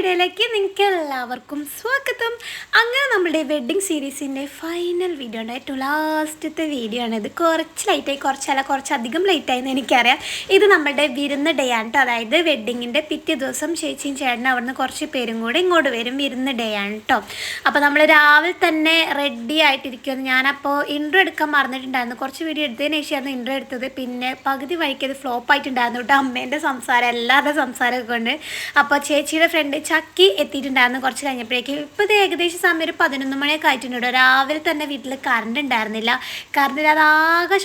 വീഡിയോയിലേക്ക് നിങ്ങൾക്ക് എല്ലാവർക്കും സ്വാഗതം. അങ്ങനെ നമ്മുടെ വെഡ്ഡിങ് സീരീസിന്റെ ഫൈനൽ വീഡിയോ ഉണ്ട് ഏറ്റവും ലാസ്റ്റത്തെ വീഡിയോ ആണ് ഇത് കുറച്ച് ലൈറ്റായി കുറച്ചല്ല കുറച്ചധികം ലൈറ്റായി എന്ന് എനിക്കറിയാം. ഇത് നമ്മുടെ വിരുന്ന് ഡേ ആണ് കേട്ടോ അതായത് വെഡ്ഡിങ്ങിന്റെ പിറ്റേ ദിവസം ചേച്ചിയും ചേട്ടനും അവിടുന്ന് കുറച്ച് പേരും കൂടെ ഇങ്ങോട്ട് വരും വിരുന്ന് ഡേ ആണ് കേട്ടോ അപ്പോൾ നമ്മൾ രാവിലെ തന്നെ റെഡി ആയിട്ടിരിക്കുമെന്ന് ഞാനപ്പോൾ ഇൻട്രോ എടുക്കാൻ മറന്നിട്ടുണ്ടായിരുന്നു. കുറച്ച് വീഡിയോ എടുത്തതിന് ശേഷമായിരുന്നു ഇൻട്രോ എടുത്തത്. പിന്നെ പകുതി വഴിക്ക് അത് ഫ്ലോപ്പ് ആയിട്ടുണ്ടായിരുന്നു കേട്ടോ അമ്മേന്റെ സംസാരം എല്ലാവരുടെ സംസാരമൊക്കെ കൊണ്ട്. അപ്പോൾ ചേച്ചിയുടെ ഫ്രണ്ട് ചക്കി എത്തിയിട്ടുണ്ടായിരുന്നു കുറച്ച് കഴിഞ്ഞപ്പോഴേക്കും. ഇപ്പോൾ ഇത് ഏകദേശം സമയം ഒരു പതിനൊന്ന് മണിയൊക്കെ ആയിട്ടുണ്ട്. രാവിലെ തന്നെ വീട്ടിൽ കറണ്ട് ഉണ്ടായിരുന്നില്ല. കറണ്ട് ഇല്ലാതെ ആകെ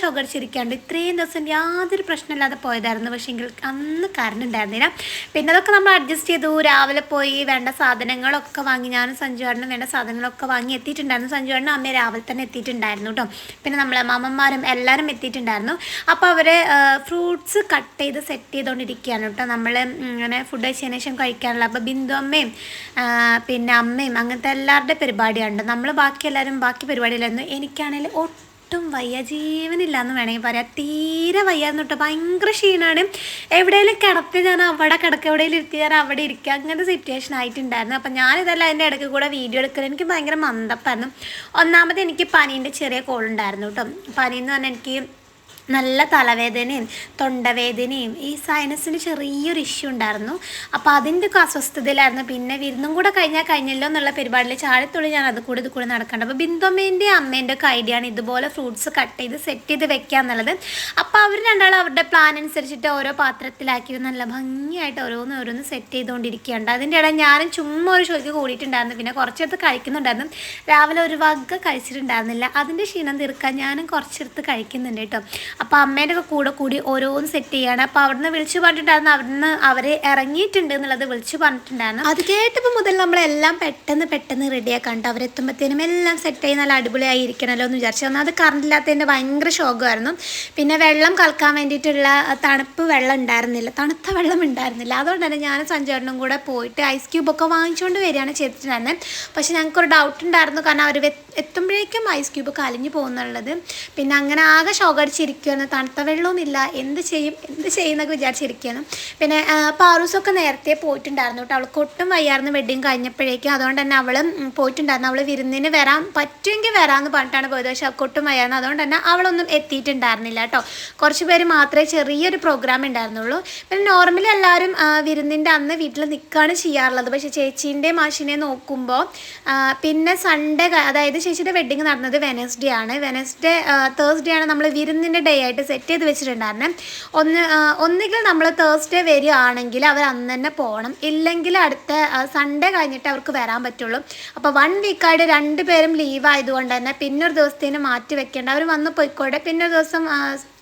ഇത്രയും ദിവസം യാതൊരു പ്രശ്നമില്ലാതെ പോയതായിരുന്നു. പക്ഷേ എങ്കിൽ അന്ന് കറണ്ട് ഉണ്ടായിരുന്നില്ല. പിന്നെ അതൊക്കെ നമ്മൾ അഡ്ജസ്റ്റ് ചെയ്തു. രാവിലെ പോയി വേണ്ട സാധനങ്ങളൊക്കെ വാങ്ങി. ഞാനും സഞ്ജുവാടിനും വേണ്ട സാധനങ്ങളൊക്കെ വാങ്ങി എത്തിയിട്ടുണ്ടായിരുന്നു. സഞ്ജുവാടിനും അമ്മ രാവിലെ തന്നെ എത്തിയിട്ടുണ്ടായിരുന്നു കേട്ടോ പിന്നെ നമ്മളെ മാമന്മാരും എല്ലാവരും എത്തിയിട്ടുണ്ടായിരുന്നു. അപ്പോൾ അവരെ ഫ്രൂട്ട്സ് കട്ട് ചെയ്ത് സെറ്റ് ചെയ്തുകൊണ്ടിരിക്കുകയാണ് കേട്ടോ നമ്മൾ ഇങ്ങനെ ഫുഡ് കഴിച്ചതിന് ശേഷം കഴിക്കാനുള്ള. അപ്പോൾ ബിന്ദു അമ്മയും പിന്നെ അമ്മയും അങ്ങനത്തെ എല്ലാവരുടെ പരിപാടിയുണ്ട് നമ്മൾ ബാക്കി എല്ലാവരും ബാക്കി പരിപാടിയിലായിരുന്നു. എനിക്കാണെങ്കിൽ ഒട്ടും വയ്യ ജീവനില്ല എന്ന് വേണമെങ്കിൽ പറയാം. തീരെ വയ്യാന്ന് തൊട്ട് ഭയങ്കര ക്ഷീണമാണ് എവിടെയെങ്കിലും കിടത്തി ഞാൻ അവിടെ കിടക്കുക എവിടെയെങ്കിലും ഇരുത്തി ഞാൻ അവിടെ ഇരിക്കുക അങ്ങനത്തെ സിറ്റുവേഷൻ ആയിട്ടുണ്ടായിരുന്നു. അപ്പം ഞാനിതെല്ലാം അതിന്റെ ഇടയ്ക്ക് കൂടെ വീഡിയോ എടുക്കുന്നത് എനിക്ക് ഭയങ്കര മന്ദപ്പായിരുന്നു. ഒന്നാമത് എനിക്ക് പനീന്റെ ചെറിയ കോളുണ്ടായിരുന്നു കേട്ടോ. പനി എന്ന് പറഞ്ഞാൽ എനിക്ക് നല്ല തലവേദനയും തൊണ്ടവേദനയും ഈ സൈനസിന് ചെറിയൊരു ഇഷ്യൂ ഉണ്ടായിരുന്നു. അപ്പോൾ അതിന്റെ ഒക്കെ അസ്വസ്ഥതയിലായിരുന്നു. പിന്നെ വിരുന്നും കൂടെ കഴിഞ്ഞാൽ കഴിഞ്ഞല്ലോ എന്നുള്ള പരിപാടിയിൽ ചാടിത്തുള്ളി ഞാൻ അത് കൂടെ ഇത് കൂടെ നടക്കണ്ട. അപ്പോൾ ബിന്ദുമ്മേന്റെയും അമ്മേന്റെ ഒക്കെ ഐഡിയ ആണ് ഇതുപോലെ ഫ്രൂട്ട്സ് കട്ട് ചെയ്ത് സെറ്റ് ചെയ്ത് വെക്കുക എന്നുള്ളത്. അപ്പോൾ അവർ രണ്ടാളും അവരുടെ പ്ലാൻ അനുസരിച്ചിട്ട് ഓരോ പാത്രത്തിലാക്കി നല്ല ഭംഗിയായിട്ട് ഓരോന്ന് ഓരോന്ന് സെറ്റ് ചെയ്തുകൊണ്ടിരിക്കുകയുണ്ട് അതിന്റെ ഇടയിൽ ഞാനും ചുമ്മാ ഒരു ചോദിച്ച് കൂടിയിട്ടുണ്ടായിരുന്നു. പിന്നെ കുറച്ചെടുത്ത് കഴിക്കുന്നുണ്ടായിരുന്നു. രാവിലെ ഒരു വക കഴിച്ചിട്ടുണ്ടായിരുന്നില്ല. അതിന്റെ ക്ഷീണം തീർക്കാൻ ഞാനും കുറച്ചെടുത്ത് കഴിക്കുന്നുണ്ട് കേട്ടോ. അപ്പോൾ അമ്മേന്റെ ഒക്കെ കൂടെ കൂടി ഓരോന്ന് സെറ്റ് ചെയ്യാണ്. അപ്പോൾ അവിടുന്ന് വിളിച്ചു പറഞ്ഞിട്ടുണ്ടായിരുന്നു. അവിടുന്ന് അവർ ഇറങ്ങിയിട്ടുണ്ട് എന്നുള്ളത് വിളിച്ചു പറഞ്ഞിട്ടുണ്ടായിരുന്നു. അത് കേട്ടപ്പോൾ മുതൽ നമ്മളെല്ലാം പെട്ടെന്ന് പെട്ടെന്ന് റെഡിയാക്കാൻ കേട്ടോ അവരെത്തുമ്പോഴത്തേനും എല്ലാം സെറ്റ് ചെയ്ത് നല്ല അടിപൊളിയായി ഇരിക്കണമല്ലോ എന്ന് വിചാരിച്ചു. ഒന്നാമത് കറണ്ട് ഇല്ലാത്തതിന്റെ ഭയങ്കര ശോകമായിരുന്നു. പിന്നെ വെള്ളം കലക്കാൻ വേണ്ടിയിട്ടുള്ള തണുപ്പ് വെള്ളം ഉണ്ടായിരുന്നില്ല. തണുത്ത വെള്ളം ഉണ്ടായിരുന്നില്ല. അതുകൊണ്ട് തന്നെ ഞാനും സഞ്ചാരനും കൂടെ പോയിട്ട് ഐസ് ക്യൂബൊക്കെ വാങ്ങിച്ചുകൊണ്ട് വരികയാണ് ചെയ്തിട്ടുണ്ടായിരുന്നത് പക്ഷേ ഞങ്ങൾക്കൊരു ഡൗട്ട് ഉണ്ടായിരുന്നു. കാരണം അവർ എത്തുമ്പോഴേക്കും ഐസ് ക്യൂബ് കലിഞ്ഞു പോകുന്നുള്ളത്. പിന്നെ അങ്ങനെ ആകെ ഷോകടിച്ചിരിക്കുകയാണ് തണുത്ത വെള്ളവും ഇല്ല എന്ത് ചെയ്യും? എന്ത് ചെയ്യുന്നൊക്കെ വിചാരിച്ചിരിക്കുകയാണ്. പിന്നെ പാറൂസൊക്കെ നേരത്തെ പോയിട്ടുണ്ടായിരുന്നു കേട്ടോ. അവൾക്ക് ഒട്ടും വയ്യായിരുന്നു വെഡിങ് കഴിഞ്ഞപ്പോഴേക്കും. അതുകൊണ്ട് തന്നെ അവൾ പോയിട്ടുണ്ടായിരുന്നു. അവൾ വിരുന്നിന് വരാൻ പറ്റുമെങ്കിൽ വരാമെന്ന് പറഞ്ഞിട്ടാണ് പോയത്. പക്ഷെ അവൾക്ക് ഒട്ടും വയ്യായിരുന്നു. അതുകൊണ്ട് തന്നെ അവളൊന്നും എത്തിയിട്ടുണ്ടായിരുന്നില്ല കേട്ടോ. കുറച്ച് പേര് മാത്രമേ ചെറിയൊരു പ്രോഗ്രാം ഉണ്ടായിരുന്നുള്ളൂ. പിന്നെ നോർമലി എല്ലാവരും വിരുന്നിന്റെ അന്ന് വീട്ടിൽ നിൽക്കുകയാണ് ചെയ്യാറുള്ളത്. പക്ഷേ ചേച്ചീന്റെ മാഷിനെ നോക്കുമ്പോൾ പിന്നെ സൺഡേ അതായത് ചേച്ചിയുടെ വെഡിങ് നടന്നത് വെനസ്ഡേ ആണ്. വെനസ്ഡേ തേഴ്സ്ഡേ ആണ് നമ്മൾ വിരുന്നിന്റെ ഡേ ആയിട്ട് സെറ്റ് ചെയ്ത് വെച്ചിട്ടുണ്ടായിരുന്നത് ഒന്ന് ഒന്നുകിൽ നമ്മൾ തേഴ്സ്ഡേ വരികയാണെങ്കിൽ അവർ അന്ന് തന്നെ പോകണം ഇല്ലെങ്കിൽ അടുത്ത സൺഡേ കഴിഞ്ഞിട്ട് അവർക്ക് വരാൻ പറ്റുള്ളൂ. അപ്പോൾ വൺ വീക്കായിട്ട് രണ്ട് പേരും ലീവ് ആയതുകൊണ്ട് തന്നെ പിന്നൊരു ദിവസത്തേന് മാറ്റി വെക്കേണ്ട. അവർ വന്ന് പോയിക്കോട്ടെ. പിന്നൊരു ദിവസം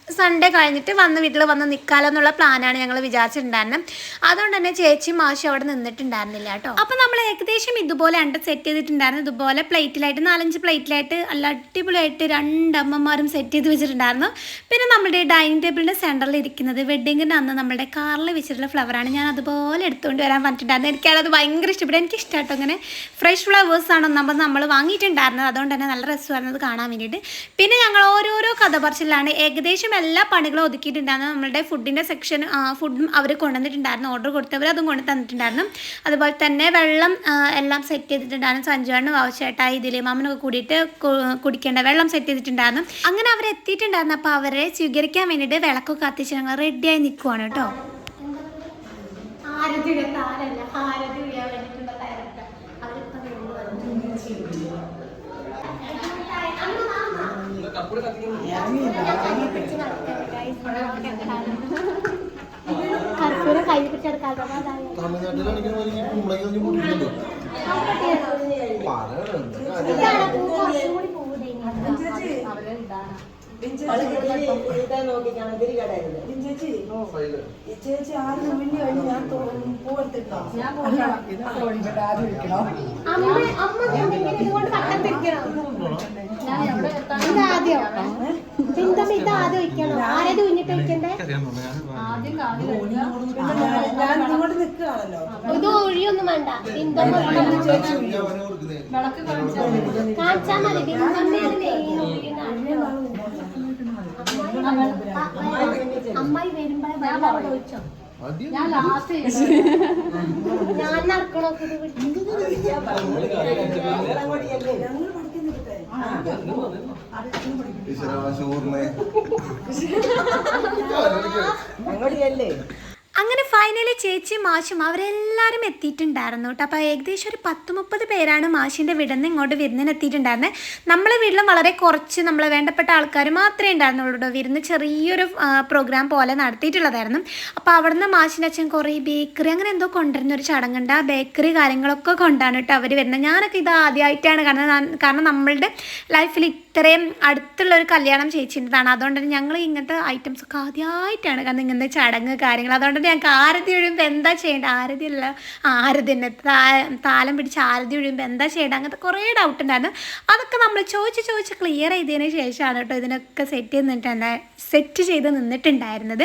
സൺഡേ കഴിഞ്ഞിട്ട് വന്ന് വീട്ടിൽ വന്ന് നിൽക്കാലോ എന്നുള്ള പ്ലാനാണ് ഞങ്ങൾ വിചാരിച്ചിട്ടുണ്ടായിരുന്നത് അതുകൊണ്ട് തന്നെ ചേച്ചി മാഷി അവിടെ നിന്നിട്ടുണ്ടായിരുന്നില്ല കേട്ടോ. അപ്പോൾ നമ്മൾ ഏകദേശം ഇതുപോലെ രണ്ട് സെറ്റ് ചെയ്തിട്ടുണ്ടായിരുന്നു. ഇതുപോലെ പ്ലേറ്റിലായിട്ട് നാലഞ്ച് പ്ലേറ്റിലായിട്ട് നല്ല അടിപൊളിയായിട്ട് രണ്ട് അമ്മമാരും സെറ്റ് ചെയ്ത് വെച്ചിട്ടുണ്ടായിരുന്നു. പിന്നെ നമ്മുടെ ഡൈനിങ് ടേബിളിന്റെ സെന്ററിൽ ഇരിക്കുന്നത് വെഡ്ഡിങ്ങിന്റെ അന്ന് നമ്മുടെ കാറിൽ വെച്ചിട്ടുള്ള ഫ്ലവറാണ് ഞാൻ അതുപോലെ എടുത്തുകൊണ്ട് വരാൻ പറഞ്ഞിട്ടുണ്ടായിരുന്നു. എനിക്കത് ഭയങ്കര ഇഷ്ടപ്പെട്ടു എനിക്ക് ഇഷ്ടമായിട്ടോ അങ്ങനെ ഫ്രഷ് ഫ്ലവേഴ്സാണ് നമ്മൾ നമ്മൾ വാങ്ങിയിട്ടുണ്ടായിരുന്നത്. അതുകൊണ്ട് തന്നെ നല്ല രസമായിരുന്നു അത് കാണാൻ വേണ്ടിയിട്ട്. പിന്നെ ഞങ്ങൾ ഓരോരോ കഥ പറച്ചിലാണ് ഏകദേശം എല്ലാ പണികളും ഒതുക്കിയിട്ടുണ്ടായിരുന്നു. നമ്മളുടെ ഫുഡിന്റെ സെക്ഷൻ ഫുഡും അവർ കൊണ്ടുവന്നിട്ടുണ്ടായിരുന്നു. ഓർഡർ കൊടുത്തവർ അതും കൊണ്ട് തന്നിട്ടുണ്ടായിരുന്നു. അതുപോലെ തന്നെ വെള്ളം എല്ലാം സെറ്റ് ചെയ്തിട്ടുണ്ടായിരുന്നു. സഞ്ജുവാണ് ആ ഇതിലെ മാമനൊക്കെ കൂടിയിട്ട് കുടിക്കേണ്ട വെള്ളം സെറ്റ് ചെയ്തിട്ടുണ്ടായിരുന്നു. അങ്ങനെ അവർ എത്തിയിട്ടുണ്ടായിരുന്നു. അപ്പോൾ അവരെ സ്വീകരിക്കാൻ വേണ്ടിയിട്ട് വിളക്കൊക്കെ കത്തിച്ച് ഞങ്ങൾ റെഡിയായി നിൽക്കുവാണ് കേട്ടോ. ആരതി താരല്ല ആരതി തമിഴ്നാട്ടിലാണെങ്കിൽ കുമ്പളങ്ങി പൊട്ടിക്കുന്നുണ്ടോ പറയുന്നുണ്ട് ചേച്ചി ആറ് മണി കഴിഞ്ഞ് ഞാൻ പോകത്തിട്ടോ ഇതാദ്യം വയ്ക്കണം? ആരത് കുഞ്ഞിട്ട് വയ്ക്കണ്ടേ? ഞാൻ ഇങ്ങോട്ട് നിൽക്കുകയാണല്ലോ ഇത് ഒഴിയൊന്നും വേണ്ട. ചിന്തമ്മ കാണിച്ചാ മതി. ബിന്ദമ്മയാണ് മെയിൻ ഒഴിയുന്ന അമ്മായി വരുമ്പോഴേ ഞാൻ ഒഴിച്ചോ ഞാൻ ഈശ്വരാ, ഷൂറിനെ. അങ്ങോട്ടല്ലേ അങ്ങനെ ഫൈനലി ചേച്ചി മാഷും അവരെല്ലാവരും എത്തിയിട്ടുണ്ടായിരുന്നു കേട്ടോ അപ്പോൾ ഏകദേശം ഒരു പത്ത് മുപ്പത് പേരാണ് മാഷിന്റെ വീട്ടിൽ നിന്ന് ഇങ്ങോട്ട് വിരുന്നിന് എത്തിയിട്ടുണ്ടായിരുന്നത് നമ്മളെ വീട്ടിലും വളരെ കുറച്ച് നമ്മളെ വേണ്ടപ്പെട്ട ആൾക്കാർ മാത്രമേ ഉണ്ടായിരുന്നുള്ളൂ കേട്ടോ വിരുന്ന് ചെറിയൊരു പ്രോഗ്രാം പോലെ നടത്തിയിട്ടുള്ളതായിരുന്നു. അപ്പോൾ അവിടുന്ന് മാഷിന്റെ അച്ഛൻ കുറേ ബേക്കറി അങ്ങനെ എന്തോ കൊണ്ടുവരുന്ന ഒരു ചടങ്ങുണ്ട് ആ ബേക്കറി കാര്യങ്ങളൊക്കെ കൊണ്ടാണ് കേട്ടോ അവർ വരുന്നത് ഞാനൊക്കെ ഇത് ആദ്യമായിട്ടാണ് കാരണം കാരണം നമ്മളുടെ ലൈഫിൽ ഇത്രയും അടുത്തുള്ള ഒരു കല്യാണം ചേച്ചിന്റെതാണ്. അതുകൊണ്ട് തന്നെ ഞങ്ങൾ ഇങ്ങനത്തെ ഐറ്റംസ് ഒക്കെ ആദ്യമായിട്ടാണ് കാരണം ഇങ്ങനത്തെ ചടങ്ങ് കാര്യങ്ങൾ അതുകൊണ്ട് തന്നെ ഞങ്ങൾക്ക് ആരതി ഒഴിയുമ്പോൾ എന്താ ചെയ്യേണ്ടത് ആരതി അല്ല ആരതി തന്നെ. താലം പിടിച്ച് ആരതി ഒഴിയുമ്പോൾ എന്താ ചെയ്യേണ്ടത് അങ്ങനത്തെ കുറേ ഡൗട്ട് ഉണ്ടായിരുന്നു. അതൊക്കെ നമ്മൾ ചോദിച്ച് ചോദിച്ച് ക്ലിയർ ചെയ്തതിന് ശേഷമാണ് കേട്ടോ ഇതിനൊക്കെ സെറ്റ് ചെയ്ത് നിന്നിട്ടുണ്ട് സെറ്റ് ചെയ്ത് നിന്നിട്ടുണ്ടായിരുന്നത്.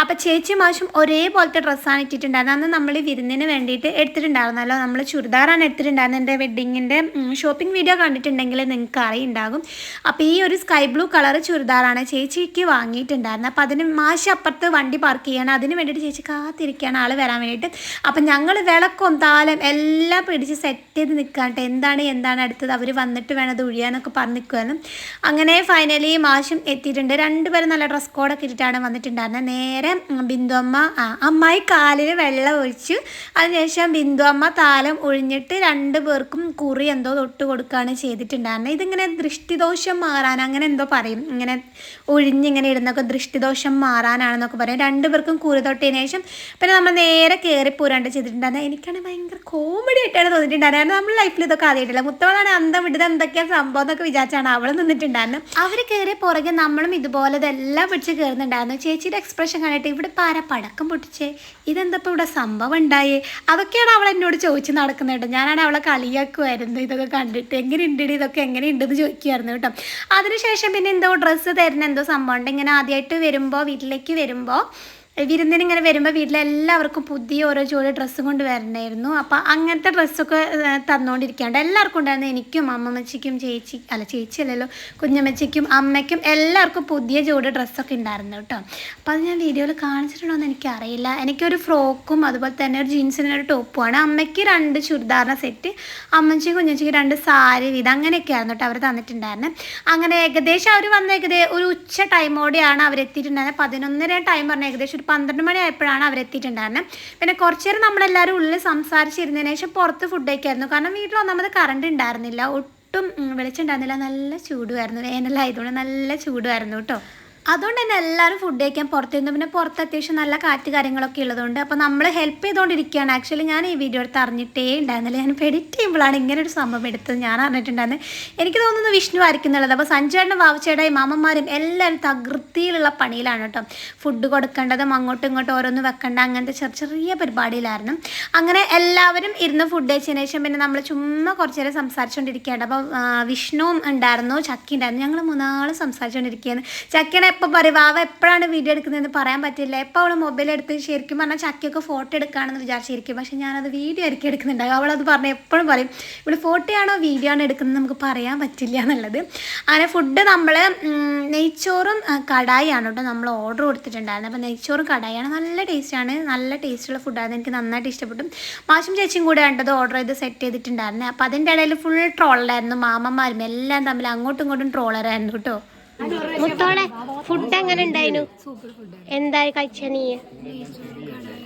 അപ്പോൾ ചേച്ചി മാഷും ഒരേപോലത്തെ ഡ്രസ്സാണ് ഇട്ടിട്ടുണ്ടായിരുന്നത്. അന്ന് നമ്മൾ വിരുന്നിന് വേണ്ടിയിട്ട് എടുത്തിട്ടുണ്ടായിരുന്നല്ലോ. നമ്മൾ ചുരിദാറാണ് എടുത്തിട്ടുണ്ടായിരുന്നത്. എന്റെ വെഡ്ഡിങ്ങിന്റെ ഷോപ്പിംഗ് വീഡിയോ കണ്ടിട്ടുണ്ടെങ്കിൽ നിങ്ങൾക്ക് അറിയുണ്ടാകും. അപ്പോൾ ഈ ഒരു സ്കൈ ബ്ലൂ കളർ ചുരിദാറാണ് ചേച്ചിക്ക് വാങ്ങിയിട്ടുണ്ടായിരുന്നത്. അപ്പോൾ അതിന് മാഷ് അപ്പുറത്ത് വണ്ടി പാർക്ക് ചെയ്യണം. അതിന് വേണ്ടിയിട്ട് ചേച്ചി കാത്തിരിക്കുകയാണ് ആൾ വരാൻ വേണ്ടിയിട്ട്. അപ്പം ഞങ്ങൾ വിളക്കും താലം എല്ലാം പിടിച്ച് സെറ്റ് ചെയ്ത് നിൽക്കാട്ടെ എന്താണ് എന്താണ് അടുത്തത്? അവർ വന്നിട്ട് വേണം അത് ഒഴിയാനൊക്കെ പറഞ്ഞ് നിൽക്കുമായിരുന്നു അങ്ങനെ ഫൈനലി മാഷും എത്തിയിട്ടുണ്ട്. രണ്ടുപേരും നല്ല ഡ്രസ് കോഡൊക്കെ ഇട്ടിട്ടാണ് വന്നിട്ടുണ്ടായിരുന്നത് നേരെ ബിന്ദുമ്മ ആ അമ്മായി കാലിൽ വെള്ളം ഒഴിച്ചു അതിനുശേഷം ബിന്ദു അമ്മ താലം ഒഴിഞ്ഞിട്ട് രണ്ട് പേർക്കും കുറി എന്തോ തൊട്ട് കൊടുക്കുകയാണ് ചെയ്തിട്ടുണ്ടായിരുന്നത് ഇതിങ്ങനെ ദൃഷ്ടിദോഷം മാറാൻ അങ്ങനെ എന്തോ പറയും. ഇങ്ങനെ ഒഴിഞ്ഞിങ്ങനെ ഇരുന്നൊക്കെ ദൃഷ്ടിദോഷം മാറാനാണെന്നൊക്കെ പറയും. രണ്ടുപേർക്കും കുറി തൊട്ടതിന് ശേഷം പിന്നെ നമ്മൾ നേരെ കയറി പോരാണ്ട് ചെയ്തിട്ടുണ്ടായിരുന്നത് എനിക്കാണെങ്കിൽ ഭയങ്കര കോമഡി ആയിട്ടാണ് തോന്നിയിട്ടുണ്ടായിരുന്നത് കാരണം നമ്മുടെ ലൈഫിൽ ഇതൊക്കെ ആദ്യമായിട്ടില്ല. മുത്തവളാണ് അന്തം വിടുന്നത് എന്തൊക്കെയാണ് സംഭവം എന്നൊക്കെ വിചാരിച്ചാണ് അവൾ നിന്നിട്ടുണ്ടായിരുന്നു. അവർ കയറിയ പുറകെ നമ്മളും ഇതുപോലെ ഇതെല്ലാം പിടിച്ച് കയറുന്നുണ്ടായിരുന്നു ചേച്ചിയുടെ എക്സ്പ്രഷൻ കണ്ടിട്ട് ഇവിടെ പാര പടക്കം പൊട്ടിച്ചേ? ഇതെന്താ ഇപ്പോൾ ഇവിടെ സംഭവം ഉണ്ടായേ? അതൊക്കെയാണ് അവൾ എന്നോട് ചോദിച്ച് നടക്കുന്നത് ഞാനാണ് അവളെ കളിയാക്കുമായിരുന്നു ഇതൊക്കെ കണ്ടിട്ട് എങ്ങനെയുണ്ട് ഇതൊക്കെ എങ്ങനെ ഉണ്ടെന്ന് ചോദിക്കുമായിരുന്നു കേട്ടോ. അതിനുശേഷം പിന്നെ എന്തോ ഡ്രസ്സ് തരുന്ന എന്തോ സംഭവം ഉണ്ട്. ഇങ്ങനെ ആദ്യമായിട്ട് വരുമ്പോൾ വീട്ടിലേക്ക് വരുമ്പോൾ വിരുന്നിന് ഇങ്ങനെ വരുമ്പോൾ വീട്ടിലെല്ലാവർക്കും പുതിയ ഓരോ ജോഡി ഡ്രസ്സ് കൊണ്ട് വരണമായിരുന്നു അപ്പോൾ അങ്ങനത്തെ ഡ്രസ്സൊക്കെ തന്നുകൊണ്ടിരിക്കാണ്ട് എല്ലാവർക്കും ഉണ്ടായിരുന്നു. എനിക്കും അമ്മമ്മച്ചിക്കും ചേച്ചി അല്ല ചേച്ചി അല്ലല്ലോ കുഞ്ഞമ്മച്ചിക്കും അമ്മയ്ക്കും എല്ലാവർക്കും പുതിയ ജോഡി ഡ്രസ്സൊക്കെ ഉണ്ടായിരുന്നു കേട്ടോ. അപ്പോൾ അത് ഞാൻ വീഡിയോയിൽ കാണിച്ചിട്ടുണ്ടോ എന്ന് എനിക്കറിയില്ല. എനിക്കൊരു ഫ്രോക്കും അതുപോലെ തന്നെ ഒരു ജീൻസിന്റെ ഒരു ടോപ്പുമാണ്. അമ്മയ്ക്ക് രണ്ട് ചുരിദാറിന്റെ സെറ്റ് അമ്മച്ചിക്കും കുഞ്ഞച്ചിക്കും രണ്ട് സാരി വീതം അങ്ങനെയൊക്കെ ആയിരുന്നു കേട്ടോ അവർ തന്നിട്ടുണ്ടായിരുന്നു. അങ്ങനെ ഏകദേശം അവർ വന്ന ഏകദേശം ഒരു ഉച്ച ടൈമോടെയാണ് അവർ എത്തിയിട്ടുണ്ടായിരുന്നത് പതിനൊന്നര ടൈം പറഞ്ഞ ഏകദേശം ഒരു പന്ത്രണ്ട് മണി ആയപ്പോഴാണ് അവർ എത്തിയിട്ടുണ്ടായിരുന്നത് പിന്നെ കുറച്ച് നേരം നമ്മളെല്ലാവരും ഉള്ളിൽ സംസാരിച്ചിരുന്നതിന് ശേഷം പുറത്ത് ഫുഡ് കഴിക്കായിരുന്നു. കാരണം വീട്ടിൽ ഒന്നാമത് കറണ്ട് ഉണ്ടായിരുന്നില്ല. ഒട്ടും വെളിച്ചം ഉണ്ടായിരുന്നില്ല. നല്ല ചൂടുമായിരുന്നു. വേനലായതുകൊണ്ട് നല്ല ചൂടുമായിരുന്നു കേട്ടോ. അതുകൊണ്ട് തന്നെ എല്ലാവരും ഫുഡ് കഴിക്കാൻ പുറത്തിരുന്നു പിന്നെ പുറത്ത് അത്യാവശ്യം നല്ല കാറ്റ് കാര്യങ്ങളൊക്കെ ഉള്ളതുകൊണ്ട് അപ്പോൾ നമ്മൾ ഹെൽപ്പ് ചെയ്തുകൊണ്ടിരിക്കുകയാണ് ആക്ച്വലി ഞാൻ ഈ വീഡിയോ എടുത്ത് അറിഞ്ഞിട്ടേ ഉണ്ടായിരുന്നില്ല ഞാൻ എഡിറ്റ് ചെയ്യുമ്പോഴാണ് ഇങ്ങനെ ഒരു സംഭവം എടുത്തത്. ഞാൻ അറിഞ്ഞിട്ടുണ്ടായിരുന്നത് എനിക്ക് തോന്നുന്നു വിഷ്ണു ആയിരിക്കും എന്നുള്ളത് അപ്പോൾ സഞ്ജയുടെ വാവച്ചേട്ടായും മാമന്മാരും എല്ലാവരും തകൃതിയിലുള്ള പണിയിലാണ് കേട്ടോ. ഫുഡ് കൊടുക്കേണ്ടതും അങ്ങോട്ടും ഇങ്ങോട്ടും ഓരോന്ന് വെക്കേണ്ട അങ്ങനത്തെ ചെറിയ ചെറിയ പരിപാടിയിലായിരുന്നു. അങ്ങനെ എല്ലാവരും ഇരുന്ന് ഫുഡ് കഴിച്ചതിന് ശേഷം പിന്നെ നമ്മൾ ചുമ്മാ കുറച്ച് നേരം സംസാരിച്ചുകൊണ്ടിരിക്കുകയാണ് അപ്പോൾ വിഷ്ണുവും ഉണ്ടായിരുന്നു ചക്കി ഉണ്ടായിരുന്നു. ഞങ്ങൾ മൂന്നാളും സംസാരിച്ചുകൊണ്ടിരിക്കുകയാണ് ചക്കിനെ എപ്പോൾ പറയും വാവ എപ്പോഴാണ് വീഡിയോ എടുക്കുന്നതെന്ന് പറയാൻ പറ്റില്ല. എപ്പോൾ അവൾ മൊബൈൽ എടുത്ത് ശരിക്കും പറഞ്ഞാൽ ചക്കിയൊക്കെ ഫോട്ടോ എടുക്കുകയാണെന്ന് വിചാരിച്ചിരിക്കും. പക്ഷേ ഞാനത് വീഡിയോ ആയിരിക്കും എടുക്കുന്നുണ്ടാകും അവളത് പറഞ്ഞ് എപ്പോഴും പറയും ഇവിടെ ഫോട്ടോയാണോ വീഡിയോ ആണോ എടുക്കുന്നത് നമുക്ക് പറയാൻ പറ്റില്ല എന്നുള്ളത്. അങ്ങനെ ഫുഡ് നമ്മൾ നെയ്ച്ചോറും കടായിയാണ് കേട്ടോ നമ്മൾ ഓർഡർ കൊടുത്തിട്ടുണ്ടായിരുന്നത്. അപ്പോൾ നെയ്ച്ചോറും കടായിയാണ്. നല്ല ടേസ്റ്റാണ് നല്ല ടേസ്റ്റുള്ള ഫുഡാണ് എനിക്ക് നന്നായിട്ട് ഇഷ്ടപ്പെട്ടു. മാഷും ചേച്ചിയും കൂടെ കണ്ടത് ഓർഡർ ചെയ്ത് സെറ്റ് ചെയ്തിട്ടുണ്ടായിരുന്നത് അപ്പോൾ അതിന്റെ ഇടയിൽ ഫുൾ ട്രോളായിരുന്നു മാമന്മാരും എല്ലാം തമ്മിൽ അങ്ങോട്ടും ഇങ്ങോട്ടും ട്രോളറായിരുന്നു കേട്ടോ. ഫുഡ് എങ്ങനെ ഉണ്ടായിരുന്നു എന്താ കഴിച്ച നീ?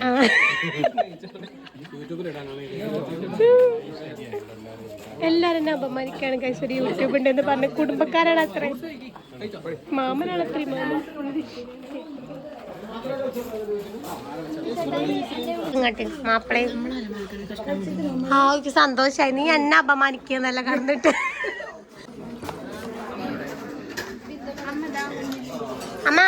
ആ. എല്ലാരും എന്നെ അപമാനിക്കാണ് കൈശ്വരി യൂട്യൂബ് ഉണ്ടെന്ന് പറഞ്ഞ കുടുംബക്കാരാണ് അത്ര മാമനാണ് അത്ര മാമൻ. ഇങ്ങോട്ട് ആ സന്തോഷായി. നീ എന്നെ അപമാനിക്കുന്നല്ല കടന്നിട്ട്. അമ്മ.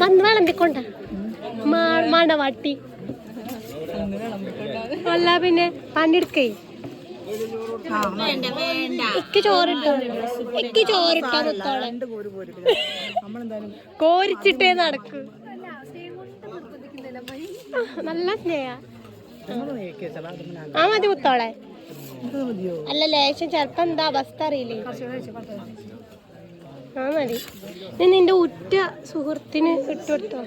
വന്ന് വിളമ്പിക്കൊണ്ട. മാണ്ട വാട്ടി അല്ല പിന്നെ പണിയെടുക്കേ. ഇക്ക് ചോറിട്ടോ. ഇക്ക് ചോറിട്ടോ കോരിച്ചിട്ടേ നടക്കൂ. നല്ല സ്നേഹ. ആ മതി കുത്തോളെ അല്ല ലേശം ചെറുപ്പം എന്താ അവസ്ഥ അറിയില്ലേ? ആ മതി. നീ നിന്റെ ഉറ്റ സുഹൃത്തിന് ഇട്ടുകൊടുത്തോ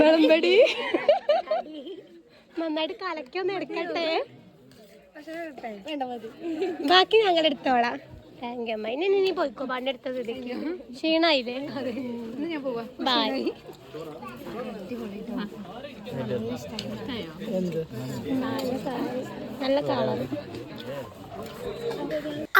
വിളമ്പടി. നന്നായിട്ട് കലക്കൊന്ന് എടുക്കട്ടെ. ബാക്കി ഞങ്ങൾ എടുത്തോളാം. താങ്ക് യു അമ്മ. ഇനി നീ പോയിക്കോ പണ്ടെടുത്തത് ക്ഷീണായില്ലേ? ബൈ നല്ല കളർ.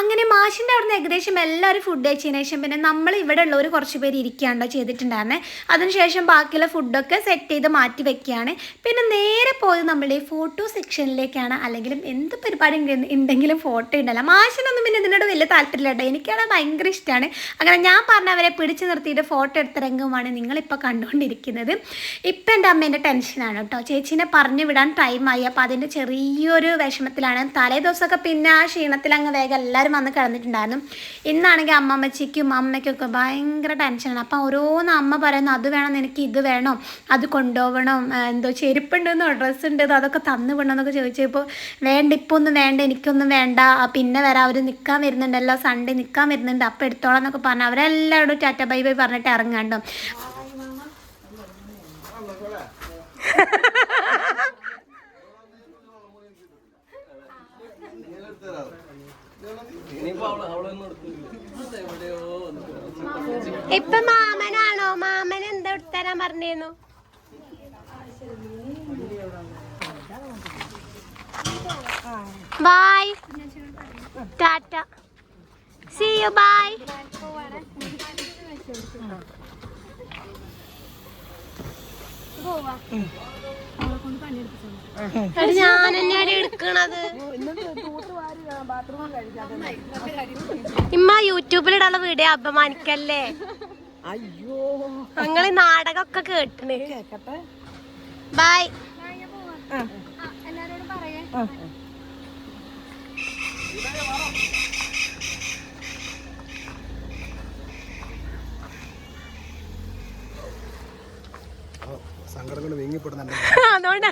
അങ്ങനെ മാഷിന്റെ അവിടുന്ന് ഏകദേശം എല്ലാവരും ഫുഡ് കഴിച്ചതിന് ശേഷം പിന്നെ നമ്മൾ ഇവിടെ ഉള്ളവർ കുറച്ച് പേര് ഇരിക്കാണ്ടോ ചെയ്തിട്ടുണ്ടായിരുന്നേ. അതിനുശേഷം ബാക്കിയുള്ള ഫുഡൊക്കെ സെറ്റ് ചെയ്ത് മാറ്റി വെക്കുകയാണ്. പിന്നെ നേരെ പോയത് നമ്മുടെ ഫോട്ടോ സെക്ഷനിലേക്കാണ് അല്ലെങ്കിൽ എന്ത് പരിപാടി ഉണ്ടെങ്കിലും ഫോട്ടോ ഉണ്ടല്ല മാഷിനൊന്നും പിന്നെ ഇതിനോട് വലിയ താല്പര്യമില്ല കേട്ടോ. എനിക്കത് ഭയങ്കര ഇഷ്ടമാണ് അങ്ങനെ ഞാൻ പറഞ്ഞവരെ പിടിച്ചു നിർത്തിയിട്ട് ഫോട്ടോ എടുത്ത രംഗമാണ് നിങ്ങളിപ്പോൾ കണ്ടുകൊണ്ടിരിക്കുന്നത്. ഇപ്പം എന്റെ അമ്മേന്റെ ടെൻഷനാണ് കേട്ടോ. ചേച്ചീനെ പറഞ്ഞു വിടാൻ ടൈമായി അപ്പോൾ അതിന്റെ ചെറിയൊരു വിഷമത്തിലാണ്. തലേ ദിവസമൊക്കെ പിന്നെ ആ ക്ഷീണത്തിൽ അങ്ങ് വേഗം എല്ലാവരും വന്ന് കിടന്നിട്ടുണ്ടായിരുന്നു. ഇന്നാണെങ്കിൽ അമ്മമ്മച്ചിക്കും അമ്മയ്ക്കൊക്കെ ഭയങ്കര ടെൻഷനാണ്. അപ്പം ഓരോന്ന് അമ്മ പറയുന്നു അത് വേണം നിനക്ക് ഇത് വേണം അത് കൊണ്ടുപോകണം എന്തോ ചെരുപ്പുണ്ടെന്നോ ഡ്രസ്സ് ഉണ്ടെന്നോ അതൊക്കെ തന്നു വിടണമെന്നൊക്കെ ചോദിച്ചപ്പോൾ വേണ്ട ഇപ്പോൾ ഒന്നും വേണ്ട എനിക്കൊന്നും വേണ്ട പിന്നെ വരാം അവർ നിൽക്കാൻ വരുന്നുണ്ടല്ലോ സൺഡേ നിൽക്കാൻ വരുന്നുണ്ട് അപ്പം എടുത്തോളാം എന്നൊക്കെ പറഞ്ഞു അവരെല്ലാവരോടും ടാറ്റ ബൈ ബൈ പറഞ്ഞിട്ട് ഇറങ്ങാണ്ടോ. ഇപ്പൊ മാമനാണോ? മാമൻ എന്താ എടുത്തരാൻ പറഞ്ഞിരുന്നു? Bye tata. See you bye ഞാൻ തന്നെയാണ് എടുക്കണത്. ഇമ്മ യൂട്യൂബിലിടാനുള്ള വീഡിയോ അപമാനിക്കല്ലേ? അയ്യോ. ഞങ്ങൾ നാടകമൊക്കെ കേട്ടണേ. കേക്കട്ടെ. ബൈ സങ്കടം കൊണ്ട് അതുകൊണ്ട്.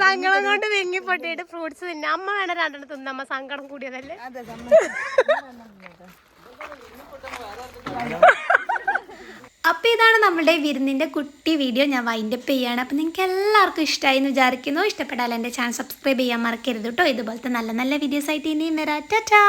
സങ്കടം കൊണ്ട് വെങ്ങി പൊട്ടിയിട്ട് ഫ്രൂട്ട്സ് തിന്നെ. അമ്മ വേണം രണ്ടെണ്ണം തിന്നമ്മ. സങ്കടം കൂടിയതല്ലേ? അപ്പോൾ ഇതാണ് നമ്മുടെ വിരുന്നിന്റെ കുട്ടി വീഡിയോ. ഞാൻ വൈൻഡപ്പ് ചെയ്യാണ്. അപ്പോൾ നിങ്ങൾക്ക് എല്ലാവർക്കും ഇഷ്ടമായി എന്ന് വിചാരിക്കുന്നു. ഇഷ്ടപ്പെട്ടാൽ എന്റെ ചാനൽ സബ്സ്ക്രൈബ് ചെയ്യാൻ മറക്കരുത് കേട്ടോ. ഇതുപോലത്തെ നല്ല നല്ല വീഡിയോസ് ആയിട്ട് ഇനിയും വരാം. ടാറ്റാ